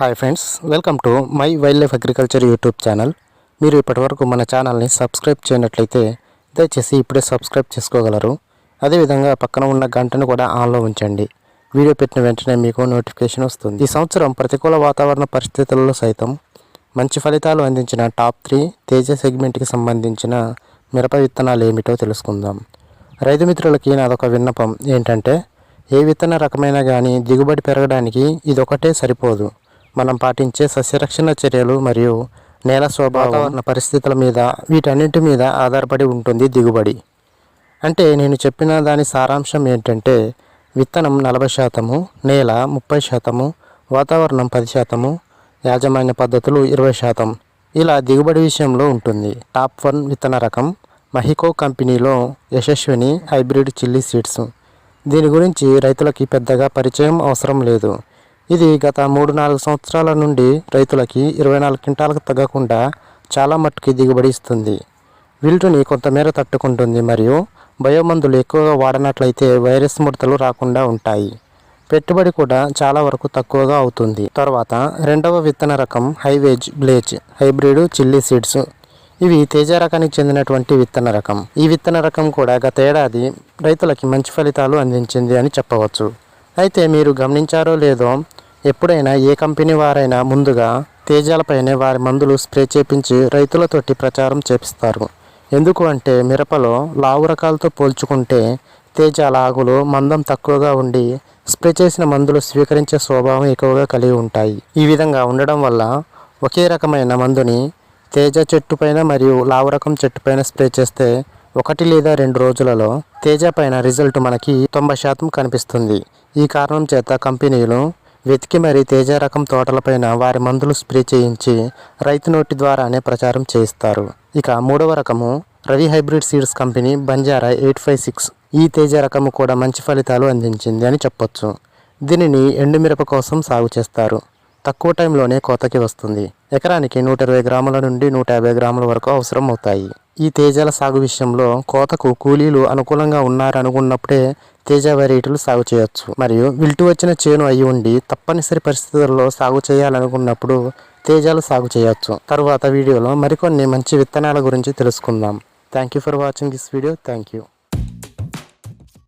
Hi friends welcome to my wildlife agriculture YouTube channel మీరు ఇప్పటివరకు మన ఛానల్ని సబ్స్క్రైబ్ చేయనట్లయితే దయచేసి ఇప్పుడే సబ్స్క్రైబ్ చేసుకోగలరు. అదేవిధంగా పక్కన ఉన్న గంటను కూడా ఆన్లో ఉంచండి. వీడియో పెట్టిన వెంటనే మీకు నోటిఫికేషన్ వస్తుంది. ఈ సంవత్సరం ప్రతికూల వాతావరణ పరిస్థితుల్లో సైతం మంచి ఫలితాలు అందించిన టాప్ త్రీ తేజ సెగ్మెంట్కి సంబంధించిన మిరప విత్తనాలు ఏమిటో తెలుసుకుందాం. రైతు మిత్రులకి నాదొక విన్నపం ఏంటంటే ఏ విత్తన రకమైనా కానీ దిగుబడి పెరగడానికి ఇదొకటే సరిపోదు. మనం పాటించే సస్యరక్షణ చర్యలు మరియు నేల స్వభావావరణ పరిస్థితుల మీద వీటన్నింటి మీద ఆధారపడి ఉంటుంది దిగుబడి. అంటే నేను చెప్పిన దాని సారాంశం ఏంటంటే విత్తనం నలభై శాతము నేల ముప్పై శాతము వాతావరణం పది శాతము యాజమాన్య పద్ధతులు ఇరవై శాతం. ఇలా దిగుబడి విషయంలో ఉంటుంది. టాప్ వన్ విత్తన రకం మహికో కంపెనీలో యశస్విని హైబ్రిడ్ చిల్లీ సీడ్స్. దీని గురించి రైతులకి పెద్దగా పరిచయం అవసరం లేదు. ఇది గత మూడు నాలుగు సంవత్సరాల నుండి రైతులకి ఇరవై నాలుగు క్వింటాలకు తగ్గకుండా చాలా మట్టుకి దిగుబడి ఇస్తుంది. వీల్టుని కొంతమేర తట్టుకుంటుంది మరియు బయోమందులు ఎక్కువగా వాడినట్లయితే వైరస్ ముడతలు రాకుండా ఉంటాయి. పెట్టుబడి కూడా చాలా వరకు తక్కువగా అవుతుంది. తర్వాత రెండవ విత్తన రకం Hyveg Blaze hybrid chilli seeds. ఇవి తేజ రకానికి చెందినటువంటి విత్తన రకం. ఈ విత్తన రకం కూడా గత ఏడాది రైతులకి మంచి ఫలితాలు అందించింది అని చెప్పవచ్చు. అయితే మీరు గమనించారో లేదో ఎప్పుడైనా ఏ కంపెనీ వారైనా ముందుగా తేజాలపైనే వారి మందులు స్ప్రే చేపించి రైతులతోటి ప్రచారం చేపిస్తారు. ఎందుకు అంటే మిరపలో లావు రకాలతో పోల్చుకుంటే తేజాల ఆకులు మందం తక్కువగా ఉండి స్ప్రే చేసిన మందులు స్వీకరించే స్వభావం ఎక్కువగా కలిగి ఉంటాయి. ఈ విధంగా ఉండడం వల్ల ఒకే రకమైన మందుని తేజ చెట్టు పైన మరియు లావు రకం చెట్టు పైన స్ప్రే చేస్తే ఒకటి లేదా రెండు రోజులలో తేజ పైన రిజల్ట్ మనకి తొంభై శాతం కనిపిస్తుంది. ఈ కారణం చేత కంపెనీలు వెతికి మరీ తేజ రకం తోటలపైన వారి మందులు స్ప్రే చేయించి రైతు నోటి ద్వారానే ప్రచారం చేయిస్తారు. ఇక మూడవ రకము Ravi hybrid seeds company Banjara eight five six. ఈ తేజ రకము కూడా మంచి ఫలితాలు అందించింది అని చెప్పొచ్చు. దీనిని ఎండుమిరప కోసం సాగు చేస్తారు. తక్కువ టైంలోనే కోతకి వస్తుంది. ఎకరానికి నూట ఇరవై గ్రాముల నుండి నూట యాభై గ్రాముల వరకు అవసరం అవుతాయి ఈ తేజాల సాగు విషయంలో కోతకు కూలీలు అనుకూలంగా ఉన్నారనుకున్నప్పుడే తేజ వెరైటీలు సాగు చేయొచ్చు. మరియు విల్టు వచ్చిన చేను అయి ఉండి తప్పనిసరి పరిస్థితుల్లో సాగు చేయాలనుకున్నప్పుడు తేజాలు సాగు చేయొచ్చు. తరువాత వీడియోలో మరికొన్ని మంచి విత్తనాల గురించి తెలుసుకుందాం. Thank you for watching this video thank you